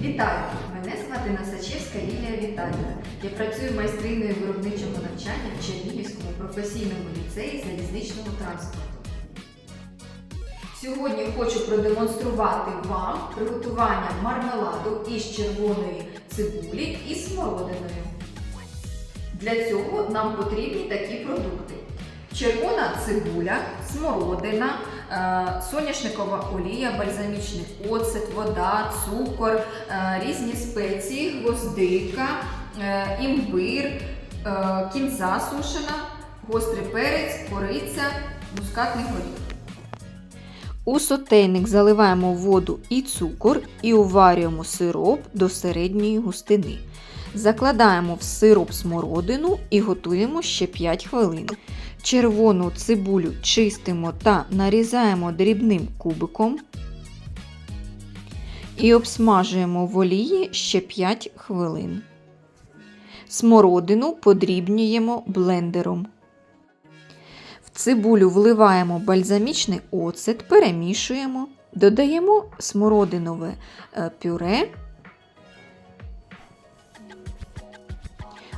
Вітаю! Мене звати Насачевська Лілія Віталіївна. Я працюю майстриною виробничого навчання в Чернігівському професійному ліцеї залізничного транспорту. Сьогодні хочу продемонструвати вам приготування мармеладу із червоної цибулі і смородиною. Для цього нам потрібні такі продукти: червона цибуля, смородина, е, соняшникова олія, бальзамічний оцет, вода, цукор, е, різні спеції, гвоздика, е, імбир, кінза сушена, гострий перець, кориця, мускатний горіх. У сотейник заливаємо воду і цукор і уварюємо сироп до середньої густини. Закладаємо в сироп смородину і готуємо ще 5 хвилин. Червону цибулю чистимо та нарізаємо дрібним кубиком. І обсмажуємо в олії ще 5 хвилин. Смородину подрібнюємо блендером. В цибулю вливаємо бальзамічний оцет, перемішуємо, додаємо смородинове е, пюре,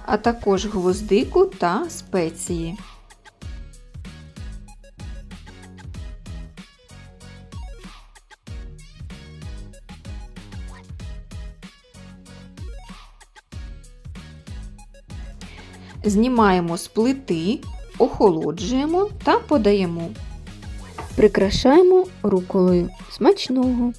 а також гвоздику та спеції. Знімаємо з плити, охолоджуємо та подаємо. Прикрашаємо руколою. Смачного!